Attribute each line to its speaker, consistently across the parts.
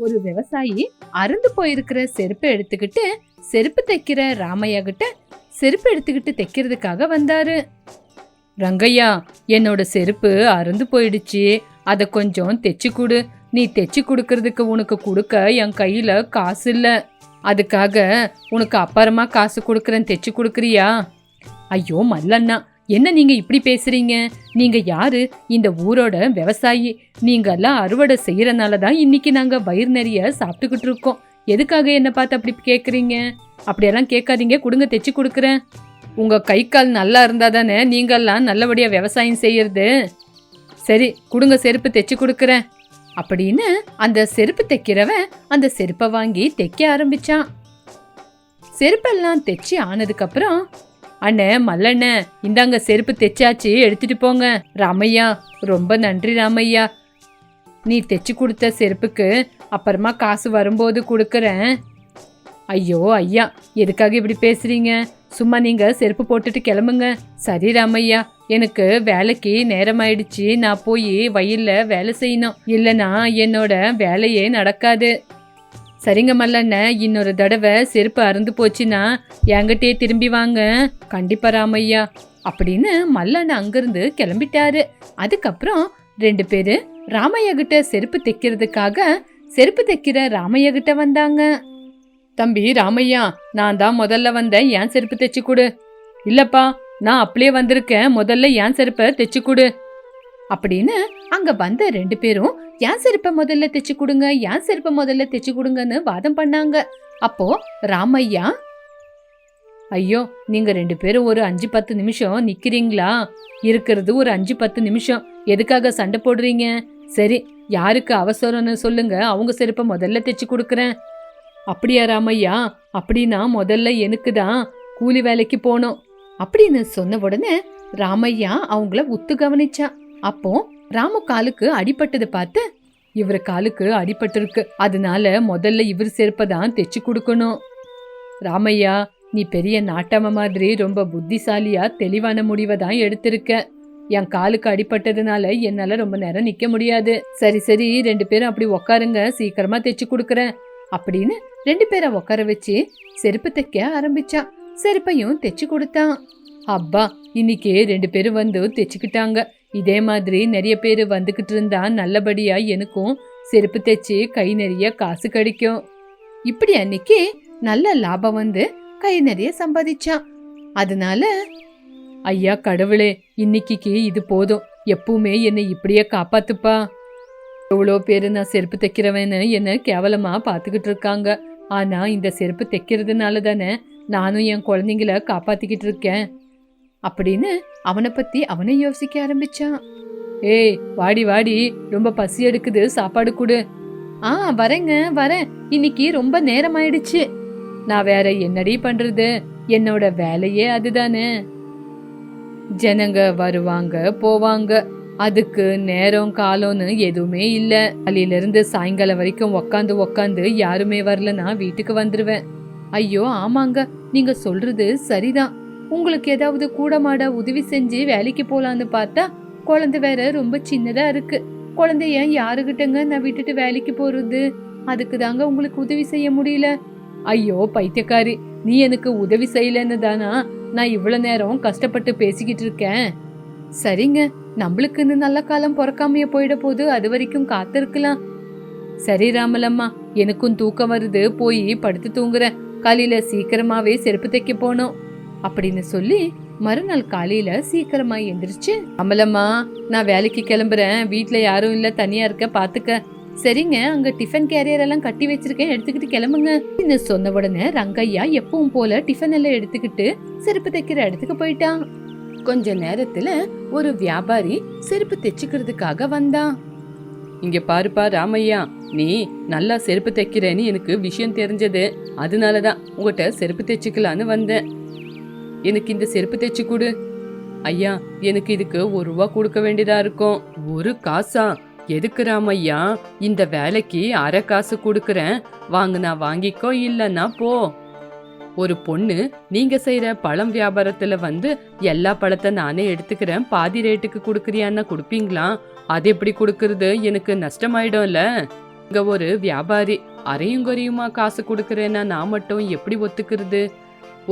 Speaker 1: ஒரு விவசாயி அறுந்து போயிருக்கிற செருப்பை எடுத்துக்கிட்டு செருப்பு தைக்கிற ராமையா கிட்ட செருப்பு எடுத்துக்கிட்டு தைக்கிறதுக்காக வந்தாரு. ரங்கையா என்னோட செருப்பு அறுந்து போயிடுச்சு. அதை கொஞ்சம் தைச்சு கொடு நீ தைச்சு கொடுக்கறதுக்கு உனக்கு கொடுக்க என் கையில காசு இல்ல அதுக்காக உனக்கு அப்புறமா காசு கொடுக்குறேன். தைச்சு கொடுக்குறியா? ஐயோ மல்லண்ணா என்ன நீங்க இப்படி பேசுறீங்க? நீங்க யாரு? இந்த ஊரோட விவசாயி. நீங்க எல்லாம் அறுவடை செய்கிறனால தான் இன்னைக்கு நாங்க வயிறு நிறைய சாப்பிட்டுக்கிட்டு இருக்கோம். எதுக்காக என்ன பார்த்து அப்படி கேட்குறீங்க அப்படியெல்லாம் கேட்காதீங்க. கொடுங்க தைச்சு கொடுக்குறேன். உங்கள் கை கால் நல்லா இருந்தால் தானே நீங்கள்லாம் நல்லபடியாக விவசாயம் செய்யறது? சரி கொடுங்க செருப்பு தைச்சு கொடுக்குறேன். அப்படின்னு அந்த செருப்பு தைக்கிறவன் அந்த செருப்பை வாங்கி தைக்க ஆரம்பிச்சான். செருப்பெல்லாம் தைச்சி ஆனதுக்கப்புறம் அண்ணே மல்லண்ணே இந்தாங்க செருப்பு தைச்சாச்சு எடுத்துட்டு போங்க. ராமையா ரொம்ப நன்றி ராமையா. நீ தைச்சு கொடுத்த செருப்புக்கு அப்புறமா காசு வரும்போது கொடுக்குறேன். ஐயோ ஐயா எதுக்காக இப்படி பேசுறீங்க? சும்மா நீங்க செருப்பு போட்டுட்டு கிளம்புங்க. சரி ராமையா எனக்கு வேலைக்கு நேரமாயிடுச்சு. நான் போய் வயல்ல வேலை செய்யணும். இல்லைன்னா என்னோட வேலையே நடக்காது. சரிங்க மல்லண்ண இன்னொரு தடவை செருப்பு அறுந்து போச்சுன்னா என்கிட்டயே திரும்பி வாங்க. கண்டிப்பா ராமையா. அப்படின்னு மல்லண்ண அங்கிருந்து கிளம்பிட்டாரு. அதுக்கப்புறம் ரெண்டு பேரு ராமையா கிட்ட செருப்பு தைக்கிறதுக்காக செருப்பு தைக்கிற ராமையா கிட்ட வந்தாங்க. தம்பி ராமையா நான் தான் முதல்ல வந்தேன் ஏன் செருப்பு தைச்சு கொடு. இல்லப்பா நான் அப்படியே வந்திருக்கேன் முதல்ல ஏன் செருப்பை தைச்சு கொடு. அப்படின்னு அங்க வந்த ரெண்டு பேரும் ஏன் செருப்பை முதல்ல தைச்சு கொடுங்க? ஏன் செருப்பை முதல்ல தைச்சு கொடுங்கன்னு வாதம் பண்ணாங்க. அப்போ ராமையா? ஐயோ நீங்க ரெண்டு பேரும் ஒரு அஞ்சு பத்து நிமிஷம் நிக்கிறீங்களா? இருக்கிறது ஒரு அஞ்சு பத்து நிமிஷம். எதுக்காக சண்டை போடுறீங்க? சரி யாருக்கு அவசரம்னு சொல்லுங்க. அவங்க செருப்பை முதல்ல தைச்சு கொடுக்குறேன். அப்படியா ராமையா? அப்படின்னா முதல்ல எனக்கு தான் கூலி வேலைக்கு போனோம் அப்படின்னு சொன்ன உடனே ராமையா அவங்கள உத்து கவனிச்சா. அப்போ ராமு காலுக்கு அடிபட்டது பார்த்து இவர் காலுக்கு அடிபட்டிருக்கு. அதனால முதல்ல இவர் செருப்பை தான் தைச்சு கொடுக்கணும். ராமையா நீ பெரிய நாட்டாம மாதிரி ரொம்ப புத்திசாலியா தெளிவான முடிவை தான் எடுத்திருக்க. என் காலுக்கு அடிபட்டதுனால என்னால ரொம்ப நேரம் நிக்க முடியாது. சரி சரி ரெண்டு பேரும் அப்படி உக்காருங்க. சீக்கிரமா தைச்சு கொடுக்குறேன். அப்படின்னு ரெண்டு பேரை உட்கார வச்சு செருப்பு தைக்க ஆரம்பிச்சான் செருப்பையும் தைச்சு கொடுத்தான். அப்பா இன்னைக்கு ரெண்டு பேரும் வந்து தைச்சுக்கிட்டாங்க. இதே மாதிரி நிறைய பேர் வந்துக்கிட்டு இருந்தா நல்லபடியா எனக்கும் செருப்பு தைச்சி கை நிறைய காசு கிடைக்கும். இப்படி அன்னைக்கு நல்ல லாபம் வந்து கை நிறைய சம்பாதிச்சான். அதனால ஐயா கடவுளே இன்னைக்கு இது போதும். எப்பவுமே என்னை இப்படியே காப்பாத்துப்பா. எவ்வளோ பேர் நான் செருப்பு தைக்கிறவன்னு என்னை கேவலமாக பார்த்துக்கிட்டு இருக்காங்க. ஆனால் இந்த செருப்பு தைக்கிறதுனால தானே நானும் என் குழந்தைங்கள காப்பாற்றிக்கிட்டு இருக்கேன். அப்படின்னு அவனை பத்தி அவனை யோசிக்க ஆரம்பிச்சான். ஏய் வாடி வாடி ரொம்ப பசி எடுக்குது சாப்பாடு கொடு. ஆ வரேங்க வரேன். இன்னைக்கு ரொம்ப நேரம் ஆயிடுச்சு நான் வேற என்னடி பண்றது? என்னோட வேலையே அதுதானே. ஜனங்க வருவாங்க போவாங்க. அதுக்கு நேரம் காலம்னு எதுவுமே இல்ல. காலையில இருந்து சாயங்காலம் வரைக்கும் உக்காந்து உக்காந்து யாருமே வரலன்னா வீட்டுக்கு வந்துருவேன். ஐயோ ஆமாங்க. நீங்க சொல்றது சரிதான். உங்களுக்கு ஏதாவது கூட மாட உதவி செஞ்சு வேலைக்கு போகலான்னு பார்த்தா குழந்தை வேற ரொம்ப சின்னதா இருக்கு. குழந்தைய யாருகிட்டங்க நான் விட்டுட்டு வேலைக்கு போறது? அதுக்கு தாங்க உங்களுக்கு உதவி செய்ய முடியல. ஐயோ பைத்தியக்காரி நீ எனக்கு உதவி செய்யலன்னு தானா? நான் இவ்வளவு நேரம் கஷ்டப்பட்டு பேசிக்கிட்டு இருக்கேன். சரிங்க நம்மளுக்குன்னு நல்ல காலம் பிறக்காமைய போயிட போது அது வரைக்கும் காத்திருக்கலாம். சரி ராமலம்மா எனக்கும் தூக்கம் வருது. போய் படுத்து தூங்குறேன். காலையில சீக்கிரமாவே செருப்பு தைக்க போனோம் அப்படின்னு சொல்லி மறுநாள் காலையில சீக்கிரமா எந்திரிச்சு அமலம்மா நான் வேலைக்கு கிளம்புறேன். வீட்டுல யாரும் இல்ல தனியா இருக்க பாத்துக்க. சரிங்க அங்க டிஃபன் கேரியர் எல்லாம் கட்டி வச்சிருக்கேன். எடுத்துக்கிட்டு கிளம்புங்க. சொன்ன உடனே ரங்கையா எப்பவும் போல டிஃபன் எல்லாம் எடுத்துக்கிட்டு செருப்பு தைக்கிற இடத்துக்கு போயிட்டான். கொஞ்ச நேரத்துல ஒரு வியாபாரி செருப்பு தைச்சுக்கிறதுக்காக வந்தான். இங்க பாருப்பா ராமையா நீ நல்லா செருப்பு தைக்கிறேன்னு எனக்கு விஷயம் தெரிஞ்சது. அதனாலதான் உங்ககிட்ட செருப்பு தைச்சுக்கலான்னு வந்தேன். எனக்கு இந்த செருப்பு தைச்சு கொடு. ஐயா எனக்கு இதுக்கு ஒரு ரூபா கொடுக்க வேண்டியதா இருக்கும். ஒரு காசா? எதுக்கு ராமையா? இந்த வேலைக்கு அரை காசு கொடுக்குறேன். வாங்குனா வாங்கிக்கோ இல்லைன்னா போ. ஒரு பொண்ணு நீங்க செய்யற பழம் வியாபாரத்துல வந்து எல்லா பழத்தை நானே எடுத்துக்கிறேன். பாதி ரேட்டுக்கு கொடுக்குறியான்னா கொடுப்பீங்களா? அது எப்படி கொடுக்கறது? எனக்கு நஷ்டமாயிடும்ல.
Speaker 2: இங்க ஒரு வியாபாரி அரையும் குறையுமா காசு கொடுக்குறேன்னா நான் மட்டும் எப்படி ஒத்துக்கிறது?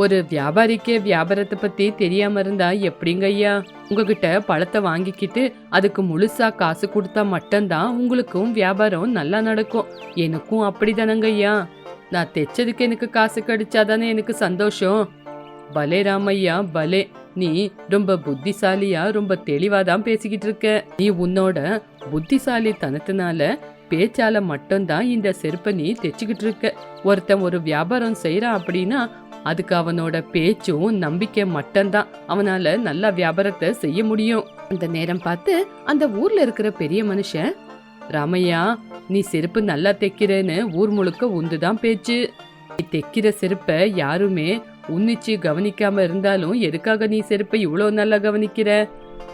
Speaker 2: ஒரு வியாபாரிக்கே வியாபாரத்தை பத்தி தெரியாம இருந்தா எப்படிங்க ஐயா? உங்ககிட்ட பழத்தை வாங்கிக்கிட்டு அதுக்கு முழுசா காசு கொடுத்தா மட்டும்தான் உங்களுக்கும் வியாபாரம் நல்லா நடக்கும். எனக்கும் அப்படிதானங்க ஐயா. நான் தைச்சதுக்கு எனக்கு காசு கிடைச்சாதானே எனக்கு சந்தோஷம். பலே ராமையா பலே. நீ ரொம்ப புத்திசாலியா ரொம்ப தெளிவா தான் பேசிக்கிட்டு இருக்க. நீ உன்னோட புத்திசாலித்தனத்தினால பேச்சால மட்டும்தான் இந்த செருப்பை நீ தைச்சுக்கிட்டு இருக்க. ஒருத்தன் ஒரு வியாபாரம் செய்யறான் அப்படின்னா அதுக்கு அவனோட பேச்சும் நம்பிக்கை மட்டும்தான். அவனால நல்ல வியாபாரத்தை செய்ய முடியும். அந்த நேரம் பார்த்து அந்த ஊர்ல இருக்கிற பெரிய மனுஷன் ராமையா நீ செருப்பு நல்லா தைக்கிறேன்னு ஊர் முழுக்க உந்துதான் பேச்சு. நீ தைக்கிற செருப்பை யாருமே உன்னிச்சு கவனிக்காம இருந்தாலும் எதுக்காக நீ செருப்பை இவ்வளோ நல்லா கவனிக்கிற?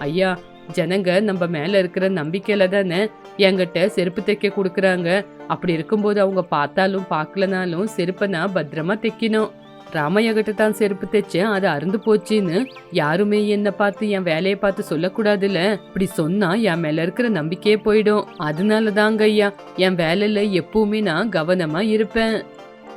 Speaker 2: ஐயா ஜனங்க நம்ம மேல இருக்கிற நம்பிக்கையில தானே என்கிட்ட செருப்பு தைக்க கொடுக்குறாங்க. அப்படி இருக்கும்போது அவங்க பார்த்தாலும் பார்க்கலனாலும் செருப்பை நான் பத்திரமா தைக்கணும். ராமையா கிட்ட தான் செருப்பு தைச்சேன் அது அறுந்து போச்சுன்னு. யாருமே என்னை பார்த்து என் வேலையை பார்த்து சொல்லக்கூடாதுல்ல. இப்படி சொன்னா என் மேல இருக்கிற நம்பிக்கையே போயிடும். அதனால தாங்க ஐயா என் வேலையில எப்பவுமே நான் கவனமா இருப்பேன்.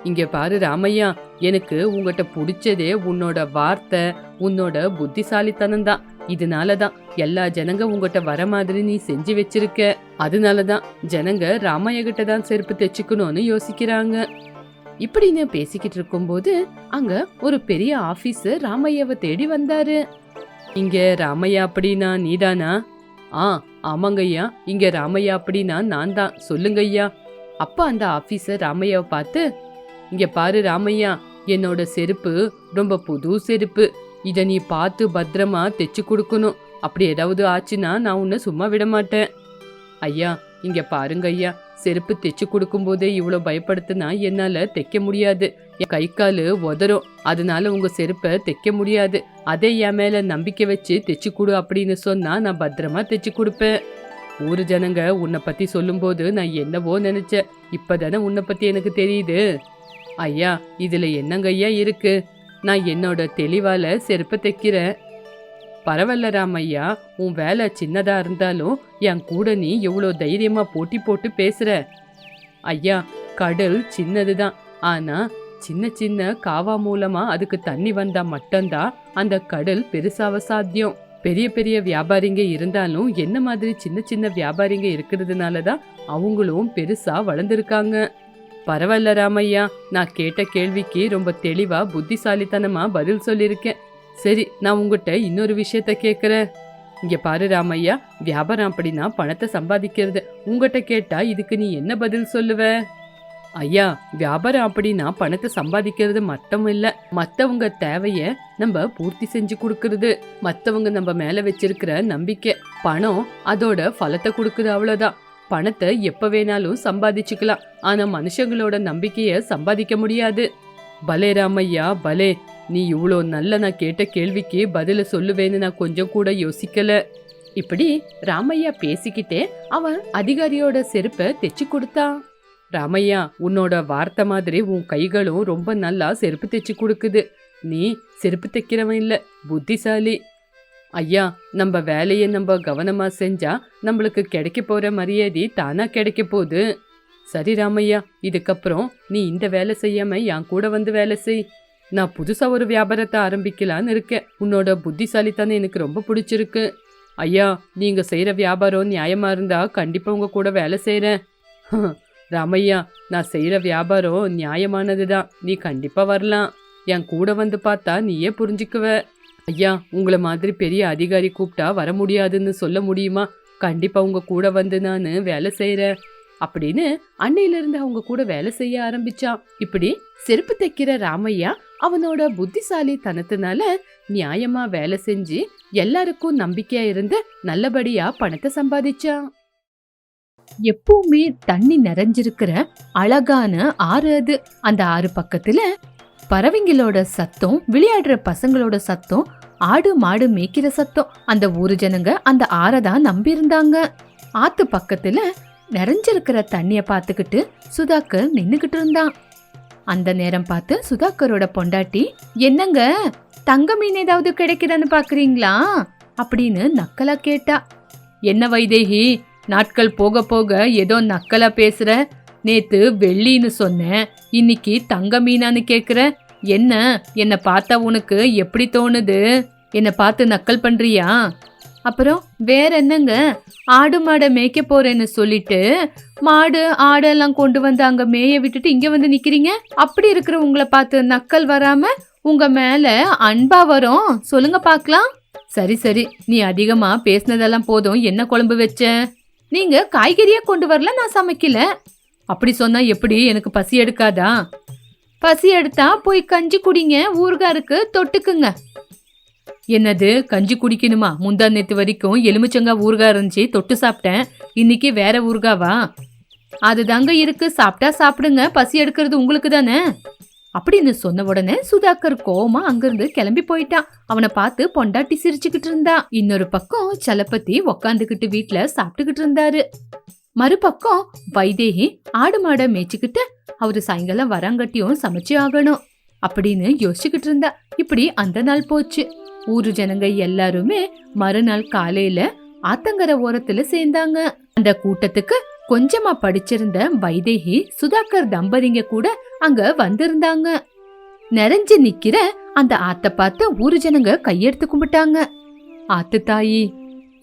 Speaker 2: இங்க பாரு ராமையா எனக்கு உங்ககிட்ட பிடிச்சதே உன்னோட வார்த்தை உன்னோட புத்திசாலித்தனம் தான் இதனால தான் எல்லா ஜனங்க உங்ககிட்ட வர மாதிரி நீ செஞ்சு வச்சிருக்க. அதனால தான் ஜனங்க ராமையா கிட்ட தான் செருப்பு தைச்சுக்கணும்னு யோசிக்கிறாங்க. இப்படின்னு பேசிக்கிட்டு இருக்கும்போது அங்க ஒரு பெரிய ஆபீசர் ராமையாவை தேடி வந்தாரு. இங்க ராமையா அப்படின்னா நீதானா? ஆ ஆமாங்க ஐயா இங்க ராமையா அப்படின்னா நான் தான் சொல்லுங்க ஐயா அப்ப அந்த ஆபீசர் ராமையாவை பார்த்து இங்க பாரு ராமையா என்னோட செருப்பு ரொம்ப புது செருப்பு. இதை நீ பார்த்து பத்திரமா தைச்சு கொடுக்கணும். அப்படி ஏதாவது ஆச்சுன்னா நான் உன்னை சும்மா விட மாட்டேன் ஐயா இங்க பாருங்க ஐயா செருப்பு தைச்சு கொடுக்கும்போதே இவ்வளோ பயப்படுத்தினா என்னால் தைக்க முடியாது. என் கை கால் உதறும். அதனால உங்கள் செருப்பை தைக்க முடியாது. அதே என் மேலே நம்பிக்கை வச்சு தைச்சு கொடு அப்படின்னு சொன்னால் நான் பத்திரமா தைச்சு கொடுப்பேன். ஊர் ஜனங்க உன்னை பற்றி சொல்லும்போது நான் என்னவோ நினச்சேன். இப்போ தானே உன்னை பற்றி எனக்கு தெரியுது. ஐயா இதில் என்னங்க ஐயா நான் என்னோட தெளிவால் செருப்பை தைக்கிறேன். பரவாயில்ல ராமையா உன் வேலை சின்னதா இருந்தாலும் என் கூட நீ எவ்வளோ தைரியமா போட்டி போட்டு பேசுற. ஐயா கடல் சின்னதுதான். ஆனா சின்ன சின்ன காவா மூலமா அதுக்கு தண்ணி வந்தா மட்டும்தான் அந்த கடல் பெருசாவ சாத்தியம். பெரிய பெரிய வியாபாரிங்க இருந்தாலும் என்ன மாதிரி சின்ன சின்ன வியாபாரிங்க இருக்கிறதுனால தான் அவங்களும் பெருசா வளர்ந்துருக்காங்க. பரவாயில்ல ராமையா நான் கேட்ட கேள்விக்கு ரொம்ப தெளிவா புத்திசாலித்தனமா பதில் சொல்லியிருக்கேன். சரி நான் உங்ககிட்ட இன்னொரு விஷயத்த கேட்குறேன் இங்கே பாரு ராமையா வியாபாரம் அப்படின்னா பணத்தை சம்பாதிக்கிறது. உங்ககிட்ட கேட்டா இதுக்கு நீ என்ன பதில் சொல்லுவ? ஐயா வியாபாரம் அப்படின்னா பணத்தை சம்பாதிக்கிறது மட்டும் இல்லை. மற்றவங்க தேவையை நம்ம பூர்த்தி செஞ்சு கொடுக்கறது. மற்றவங்க நம்ம மேலே வச்சிருக்கிற நம்பிக்கை பணம் அதோட பலத்தை கொடுக்குது அவ்வளோதான் பணத்தை எப்போ வேணாலும் சம்பாதிச்சுக்கலாம். ஆனால் மனுஷங்களோட நம்பிக்கையை சம்பாதிக்க முடியாது. பலே ராமையா பலே. நீ இவ்வளோ நல்ல நான் கேட்ட கேள்விக்கு பதில சொல்லுவேன்னு நான் கொஞ்சம் கூட யோசிக்கல. இப்படி ராமையா பேசிக்கிட்டே அவன் அதிகாரியோட செருப்பை தைச்சு கொடுத்தான் ராமையா உன்னோட வார்த்தை மாதிரி உன் கைகளும் ரொம்ப நல்லா செருப்பு தைச்சு கொடுக்குது. நீ செருப்பு தைக்கிறவன் இல்லை புத்திசாலி. ஐயா நம்ம வேலையை நம்ம கவனமாக செஞ்சா நம்மளுக்கு கிடைக்க போகிற மரியாதை தானாக கிடைக்க போகுது. சரி ராமையா இதுக்கப்புறம் நீ இந்த வேலை செய்யாமல் என் கூட வந்து வேலை செய். நான் புதுசாக ஒரு வியாபாரத்தை ஆரம்பிக்கலான்னு இருக்கேன். உன்னோட புத்திசாலித்தனம் எனக்கு ரொம்ப பிடிச்சிருக்கு. ஐயா நீங்கள் செய்கிற வியாபாரம் நியாயமாக இருந்தால் கண்டிப்பாக உங்கள் கூட வேலை செய்கிறேன் ராமையா நான் செய்கிற வியாபாரம் நியாயமானது தான் நீ கண்டிப்பாக வரலாம். என் கூட வந்து பார்த்தா நீயே புரிஞ்சுக்குவ. ஐயா உங்களை மாதிரி பெரிய அதிகாரி கூப்பிட்டா வர முடியாதுன்னு சொல்ல முடியுமா? கண்டிப்பாக உங்கள் கூட வந்து நான் வேலை செய்கிறேன் அப்படின்னு அன்னையிலிருந்து அவங்க கூட வேலை செய்ய ஆரம்பிச்சான். இப்படி செருப்பு தைக்கிற ராமையா அவனோட புத்திசாலி தனத்தினால நியாயமா வேலை செஞ்சு எல்லாருக்கும் நம்பிக்கையா இருந்து நல்லபடியா பணத்தை சம்பாதிச்சான்.
Speaker 1: எப்பவுமே தண்ணி நிறைஞ்சிருக்கிற அழகான ஆறு அது. அந்த ஆறு பக்கத்துல பறவைங்களோட சத்தம் விளையாடுற பசங்களோட சத்தம் ஆடு மாடு மேய்க்கிற சத்தம். அந்த ஊரு ஜனங்க அந்த ஆறை தான் நம்பியிருந்தாங்க. ஆத்து பக்கத்துல நிறைஞ்சிருக்கிற தண்ணிய பார்த்துக்கிட்டு சுதாகர் நின்னுகிட்டு இருந்தான். அந்த நேரம் பார்த்து சுதாகரோட பொண்டாட்டி என்னங்க தங்க மீன் ஏதாவது கிடைக்குதான்னு பாக்குறீங்களா? அப்படின்னு நக்கலா கேட்டா. என்ன வைதேகி நாட்கள் போக போக ஏதோ நக்கலா பேசுற. நேத்து வெள்ளின்னு சொன்னேன் இன்னைக்கு தங்க மீனான்னு கேக்குற. என்ன என்ன பார்த்தா உனக்கு எப்படி தோணுது? என்ன பார்த்து நக்கல் பண்றியா? அப்புறம் வேற என்னங்க? ஆடு மாடை மேய்க்க போறேன்னு சொல்லிட்டு மாடு ஆடெல்லாம் கொண்டு வந்து அங்க மேய விட்டுட்டு இங்க வந்து நிக்கிறீங்க? அப்படி இருக்கிற உங்களை பார்த்து நக்கல் வராம உங்க மேல அன்பா வரும். சொல்லுங்க பார்க்கலாம். சரி சரி. நீ அதிகமா பேசினதெல்லாம் போதும். என்ன குழம்பு வச்ச? நீங்க காய்கறியா கொண்டு வரல நான் சமைக்கல. அப்படி சொன்னா எப்படி? எனக்கு பசி எடுக்காதா? பசி எடுத்தா போய் கஞ்சி குடிங்க. ஊர்காருக்கு தொட்டுக்குங்க. என்னது கஞ்சி குடிக்கணுமா? முந்தா நேற்று வரைக்கும் எலுமிச்சங்கா ஊறுகாய் இருந்துச்சு தொட்டு சாப்பிட்டேன். இன்னைக்கு வேற ஊறுகாவா? அதுதாங்க இருக்கு சாப்பிட்டா சாப்பிடுங்க பசி எடுக்கிறது உங்களுக்கு தானே? அப்படின்னு சொன்ன உடனே சுதாகர் கோவமா அங்கிருந்து கிளம்பி போயிட்டான். அவனை பார்த்து பொண்டாட்டி சிரிச்சுக்கிட்டு இருந்தா. இன்னொரு பக்கம் சலப்பத்தி உக்காந்துக்கிட்டு வீட்டுல சாப்பிட்டுக்கிட்டு இருந்தாரு. மறுபக்கம் வைதேகி ஆடு மாடை மேய்ச்சிக்கிட்டு அவரு சாயங்காலம் வரங்கட்டியும் சமைச்சு ஆகணும் அப்படின்னு யோசிச்சுக்கிட்டு இருந்தா. இப்படி அந்த நாள் போச்சு. ஊரு ஜனங்க எல்லாருமே மறுநாள் காலையில ஆத்தங்கர ஓரத்துல சேர்ந்தாங்க. அந்த கூட்டத்துக்கு கொஞ்சமா படிச்சிருந்த வைதேகி சுதாகர் தம்பதிங்க கூட அங்க வந்திருந்தாங்க. நிறைஞ்சு நிக்கிற அந்த ஆத்த பார்த்து ஊரு ஜனங்க கையெடுத்து கும்பிட்டாங்க. ஆத்து தாயி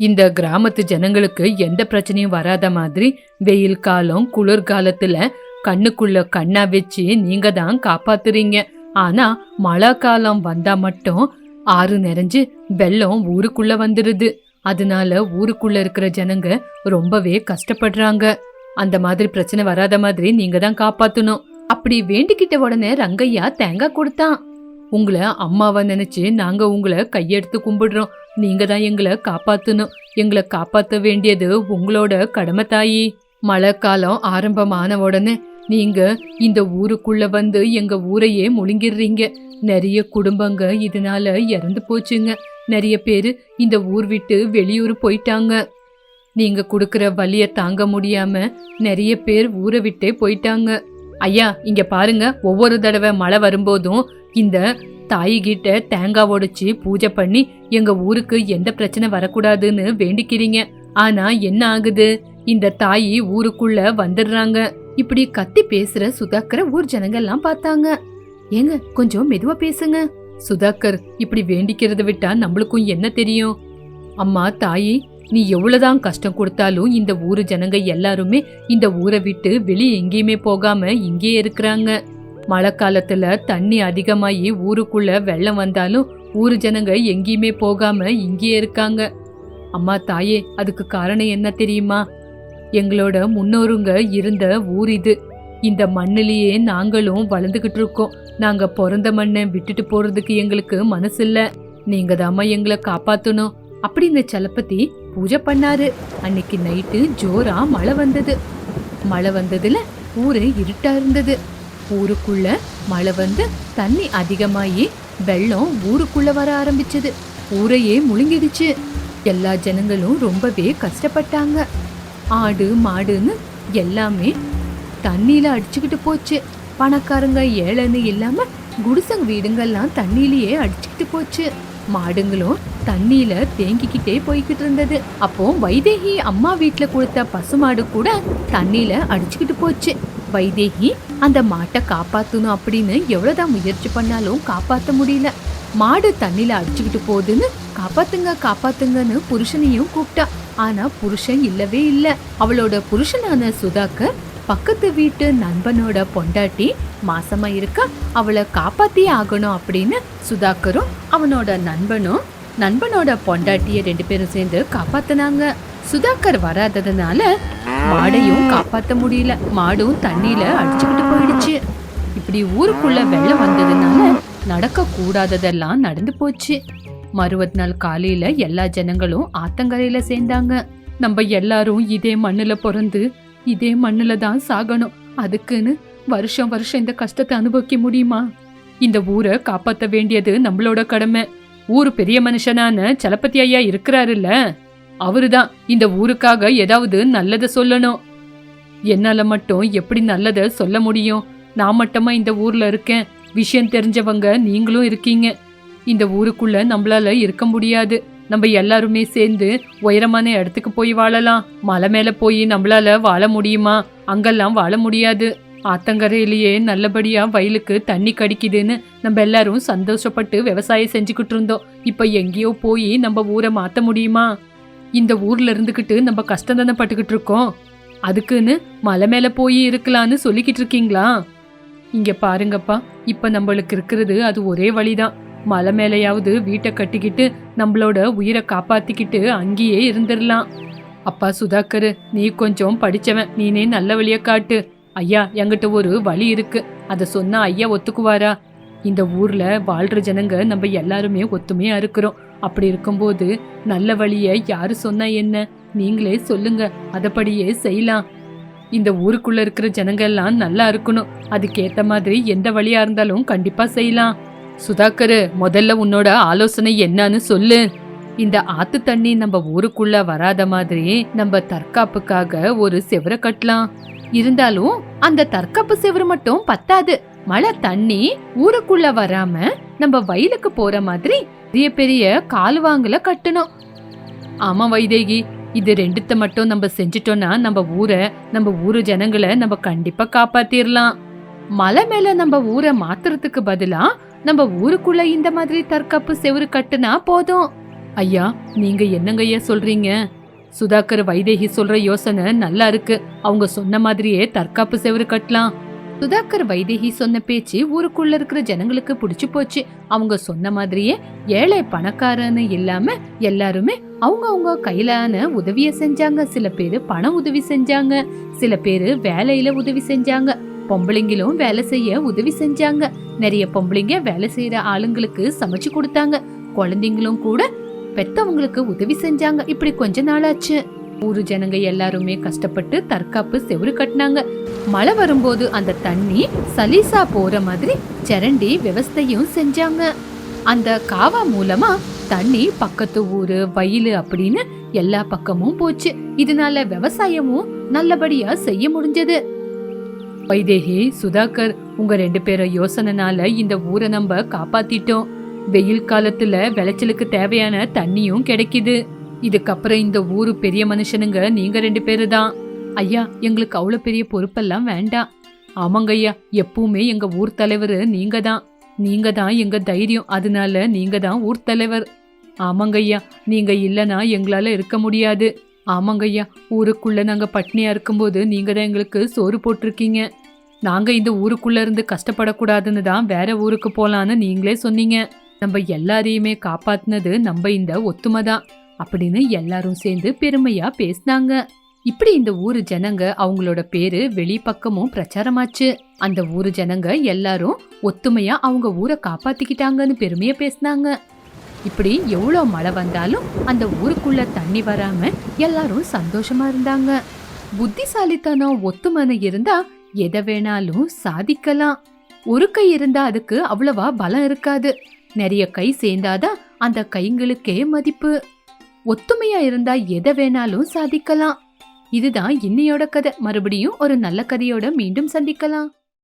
Speaker 1: இந்த கிராமத்து ஜனங்களுக்கு எந்த பிரச்சனையும் வராத மாதிரி வெயில் காலம் குளிர் காலத்துல கண்ணுக்குள்ள கண்ணா வச்சு நீங்க தான் காப்பாத்துறீங்க. ஆனா மழை காலம் வந்தா மட்டும் ஆறு நிறைஞ்சு வெள்ளம் ஊருக்குள்ள வந்துருது. அதனால ஊருக்குள்ள இருக்கிற ஜனங்க ரொம்பவே கஷ்டப்படுறாங்க. அந்த மாதிரி பிரச்சனை வராத மாதிரி நீங்க தான் காப்பாத்தணும். அப்படி வேண்டிக்கிட்ட உடனே ரங்கையா தேங்காய் கொடுத்தான். உங்களை அம்மாவை நினைச்சு நாங்க உங்களை கையெடுத்து கும்பிடுறோம். நீங்க தான் எங்களை காப்பாத்தணும். எங்களை காப்பாத்த வேண்டியது உங்களோட கடமை தாயி. மழை காலம் ஆரம்பமான உடனே நீங்க இந்த ஊருக்குள்ள வந்து எங்க ஊரையே முழுங்கிடுறீங்க. நிறைய குடும்பங்க இதனால இறந்து போச்சுங்க. நிறைய பேர் இந்த ஊர் விட்டு வெளியூர் போயிட்டாங்க. நீங்க கொடுக்கற வலிய தாங்க முடியாம நிறைய பேர் ஊரை விட்டே போயிட்டாங்க. ஐயா இங்க பாருங்க. ஒவ்வொரு தடவை மழை வரும்போதும் இந்த தாய்கிட்ட தேங்காய் உடைச்சி பூஜை பண்ணி எங்க ஊருக்கு எந்த பிரச்சனை வரக்கூடாதுன்னு வேண்டிக்கிறீங்க. ஆனா என்ன ஆகுது? இந்த தாயி ஊருக்குள்ள வந்துடுறாங்க. இப்படி கத்தி பேசுற சுதாகரை ஊர் ஜனங்கள்லாம் பார்த்தாங்க. ஏங்க கொஞ்சம் மெதுவா பேசுங்க. சுதாகர் இப்படி வேண்டிக்கிறத விட்டா நம்மளுக்கும் என்ன தெரியும்? அம்மா தாயி நீ எவ்வளவுதான் கஷ்டம் கொடுத்தாலும் இந்த ஊரு ஜனங்க எல்லாருமே இந்த ஊரை விட்டு வெளியே எங்கேயுமே போகாம இங்கேயே இருக்கிறாங்க. மழை காலத்துல தண்ணி அதிகமாகி ஊருக்குள்ள வெள்ளம் வந்தாலும் ஊரு ஜனங்க எங்கேயுமே போகாம இங்கேயே இருக்காங்க. அம்மா தாயே அதுக்கு காரணம் என்ன தெரியுமா? எங்களோட முன்னோருங்க இருந்த ஊர் இது. இந்த மண்ணிலேயே நாங்களும் வளர்ந்துகிட்டு இருக்கோம். நாங்க பிறந்த மண்ணை விட்டுட்டு போறதுக்கு எங்களுக்கு மனசு இல்ல. நீங்க தாம்மா எங்களை காப்பாத்தணும். அப்படின்னு சலப்பத்தி பூஜை பண்ணாரு. அன்னைக்கு நைட்டு ஜோரா மழை வந்தது. மழை வந்ததுல ஊரே இருட்டா இருந்தது. ஊருக்குள்ள மழை வந்து தண்ணி அதிகமாகி வெள்ளம் ஊருக்குள்ள வர ஆரம்பிச்சது. ஊரையே முழுங்கிடுச்சு. எல்லா ஜனங்களும் ரொம்பவே கஷ்டப்பட்டாங்க. ஆடு மாடுன்னு எல்லாமே தண்ணியில அடிச்சுக்கிட்டு போச்சு. பணக்காரங்க ஏழைன்னு இல்லாம குடிசங்க வீடுங்கள்லாம் தண்ணியிலேயே அடிச்சுக்கிட்டு போச்சு. மாடுங்களும் தண்ணியில தேங்கிக்கிட்டே போய்கிட்டு இருந்தது. அப்போ வைதேகி அம்மா வீட்டுல கொடுத்த பசுமாடு கூட தண்ணியில அடிச்சுக்கிட்டு போச்சு. வைதேகி அந்த மாட்டை காப்பாத்தணும் அப்படின்னு எவ்வளவுதான் முயற்சி பண்ணாலும் காப்பாத்த முடியல. மாடு தண்ணியில அடிச்சுக்கிட்டு போகுதுன்னு காப்பாத்துங்க காப்பாத்துங்கன்னு புருஷனையும் கூப்பிட்டா. ஆனா புருஷன் இல்லவே இல்ல. அவளோட புருஷனான சுதாகர் பக்கத்து வீட்டு நண்பனோட பொண்டாட்டி மாசமா இருக்கா அவளை காப்பாற்றியே ஆகணும் அப்படின்னு சுதாகரும் அவனோட நண்பனும் நண்பனோட பொண்டாட்டிய ரெண்டு பேரும் சேர்ந்து காப்பாத்துனாங்க. சுதாகர் வராததுனால மாடையும் காப்பாற்ற முடியல. மாடும் தண்ணியில அடிச்சுக்கிட்டு போயிடுச்சு. இப்படி ஊருக்குள்ள வெள்ளம் வந்ததுனால நடக்க கூடாததெல்லாம் நடந்து போச்சு. மறுபத்தி நாள் காலையில எல்லா ஜனங்களும் ஆத்தங்கரையில சேர்ந்தாங்க. நம்ம எல்லாரும் இதே மண்ணுல பிறந்து இதே மண்ணில் தான் சாகணும். அதுக்குன்னு வருஷம் வருஷம் இந்த கஷ்டத்தை அனுபவிக்க முடியுமா? இந்த ஊரை காப்பாற்ற வேண்டியது நம்மளோட கடமை. ஊர் பெரிய மனுஷனான சலப்பதி ஐயா இருக்கிறாருல்ல? அவருதான் இந்த ஊருக்காக ஏதாவது நல்லதை சொல்லணும். என்னால் மட்டும் எப்படி நல்லதை சொல்ல முடியும்? நான் மட்டுமா இந்த ஊரில் இருக்கேன்? விஷயம் தெரிஞ்சவங்க நீங்களும் இருக்கீங்க. இந்த ஊருக்குள்ள நம்மளால இருக்க முடியாது. நம்ம எல்லாருமே சேர்ந்து உயரமான இடத்துக்கு போய் வாழலாம். மலை மேல போய் நம்மளால வாழ முடியுமா? அங்கெல்லாம் வாழ முடியாது. ஆத்தங்கரையிலேயே நல்லபடியா வயலுக்கு தண்ணி கடிக்குதுன்னு நம்ம எல்லாரும் சந்தோஷப்பட்டு விவசாயம் செஞ்சுக்கிட்டு இருந்தோம். இப்ப எங்கேயோ போய் நம்ம ஊரை மாத்த முடியுமா? இந்த ஊர்ல இருந்துக்கிட்டு நம்ம கஷ்டம் தானே பட்டுக்கிட்டு இருக்கோம். அதுக்குன்னு மலை மேல போய் இருக்கலான்னு சொல்லிக்கிட்டு இருக்கீங்களா? இங்க பாருங்கப்பா இப்ப நம்மளுக்கு இருக்கிறது அது ஒரே வழிதான். மலை மேலையாவது வீட்டை கட்டிக்கிட்டு நம்மளோட உயிரை காப்பாத்திக்கிட்டு அங்கேயே இருந்துடலாம். அப்பா சுதாகர் நீ கொஞ்சம் படிச்சவன். நீனே நல்ல வழிய காட்டு. ஐயா என்கிட்ட ஒரு வழி இருக்கு. அதை சொன்னா ஐயா ஒத்துக்குவாரா? இந்த ஊர்ல வாழ்ற ஜனங்க நம்ம எல்லாருமே ஒத்துமையா இருக்கிறோம். அப்படி இருக்கும்போது நல்ல வழிய யாரு சொன்னா என்ன? நீங்களே சொல்லுங்க. அதப்படியே செய்யலாம். இந்த ஊருக்குள்ள இருக்கிற ஜனங்கள்லாம் நல்லா இருக்கணும். அதுக்கேத்த மாதிரி எந்த வழியா இருந்தாலும் கண்டிப்பா செய்யலாம். சுதாகர் முதல்ல உன்னோட ஆலோசனை என்னன்னு சொல்லு. இந்த ஆத்து தண்ணி நம்ம ஊருக்குள்ள வராத மாதிரி நம்ம தற்காப்புக்காக ஒரு செவரை கட்டலாம். இருந்தாலும் அந்த தற்காப்பு செவரு மட்டும் பத்தாது. மழை தண்ணி ஊருக்குள்ள வராம நம்ம வயலுக்கு போற மாதிரி பெரிய பெரிய கால்வாங்கல கட்டணும். ஆமா வைதேகி இது ரெண்டுத்த மட்டும் நம்ம செஞ்சிட்டோம்னா நம்ம ஊரை நம்ம ஊரு ஜனங்களை நம்ம கண்டிப்பா காப்பாத்திரலாம். மலை மேல நம்ம ஊரை மாத்துறதுக்கு பதிலா நம்ம ஊருக்குள்ள இந்த மாதிரி தற்காப்பு செவுரு கட்டுனா போதும். ஐயா நீங்க என்னங்க ஐயா சொல்றீங்க? சுதாகர் வைதேகி சொல்ற யோசனை நல்லா இருக்கு. அவங்க சொன்ன மாதிரியே தற்காப்பு செவுரு கட்டலாம். சுதாகர் வைதேகி சொன்ன பேச்சு ஊருக்குள்ள இருக்கிற ஜனங்களுக்கு பிடிச்சு போச்சு. அவங்க சொன்ன மாதிரியே ஏழை பணக்காரன்னு இல்லாம எல்லாருமே அவங்க அவங்க கையிலான உதவிய செஞ்சாங்க. சில பேரு பண உதவி செஞ்சாங்க. சில பேரு வேலையில உதவி செஞ்சாங்க. பொம்பளைங்களும் வேலை செய்ய உதவி செஞ்சாங்க. நிறைய பொம்பளைங்க வேலை செய்யற ஆளுங்களுக்கு சமைச்சு கொடுத்தாங்க. குழந்தைங்களும் கூட பெத்தவங்களுக்கு உதவி செஞ்சாங்க. இப்படி கொஞ்ச நாளாச்சு. ஊரு ஜனங்க எல்லாருமே கஷ்டப்பட்டு தற்காப்பு செவுரு கட்டினாங்க. மழை வரும்போது அந்த தண்ணி சலீசா போற மாதிரி சரண்டி விவஸ்தையும் செஞ்சாங்க. அந்த காவா மூலமா தண்ணி பக்கத்து ஊரு வயலு அப்படின்னு எல்லா பக்கமும் போச்சு. இதனால விவசாயமும் நல்லபடியா செய்ய முடிஞ்சது. வைதேகி சுதாகர் உங்க ரெண்டு பேரும் யோசனைனால இந்த ஊரை நம்ம காப்பாத்திட்டோம். வெயில் காலத்துல விளைச்சலுக்கு தேவையான தண்ணியும் கிடைக்குது. இதுக்கப்புறம் இந்த ஊரு பெரிய மனுஷனுங்க நீங்க ரெண்டு பேரு தான். ஐயா எங்களுக்கு அவ்வளோ பெரிய பொறுப்பெல்லாம் வேண்டாம். ஆமாங்க ஐயா எப்பவுமே எங்க ஊர் தலைவர் நீங்க தான். நீங்க தான் எங்க தைரியம் அதனால நீங்க தான் ஊர் தலைவர். ஆமாங்க ஐயா நீங்க இல்லைன்னா எங்களால இருக்க முடியாது. ஆமாங்க ஐயா நாங்கள் நாங்க இருக்கும்போது நீங்கள் தான் எங்களுக்கு சோறு போட்டிருக்கீங்க. நாங்கள் இந்த ஊருக்குள்ளே இருந்து கஷ்டப்படக்கூடாதுன்னு தான் வேற ஊருக்கு போகலான்னு நீங்களே சொன்னீங்க. நம்ம எல்லாரையுமே காப்பாத்தினது நம்ம இந்த ஒத்துமை தான் அப்படின்னு எல்லாரும் சேர்ந்து பெருமையா பேசினாங்க. இப்படி இந்த ஊரு ஜனங்க அவங்களோட பேரு வெளி பக்கமும் பிரச்சாரமாச்சு. அந்த ஊரு ஜனங்க எல்லாரும் ஒத்துமையா அவங்க ஊரை காப்பாத்திக்கிட்டாங்கன்னு பெருமையா பேசினாங்க. இப்படி எவ்வளோ மழை வந்தாலும் அந்த ஊருக்குள்ள தண்ணி வராம எல்லாரும் சந்தோஷமா இருந்தாங்க. புத்திசாலித்தனம் ஒத்துமனை இருந்தா எதை வேணாலும் சாதிக்கலாம். ஒரு கை இருந்தா அதுக்கு அவ்வளவா பலம் இருக்காது. நிறைய கை சேர்ந்தாதான் அந்த கைங்களுக்கே மதிப்பு. ஒத்துமையா இருந்தா எதை வேணாலும் சாதிக்கலாம். இதுதான் இன்னையோட கதை. மறுபடியும் ஒரு நல்ல கதையோட மீண்டும் சந்திக்கலாம்.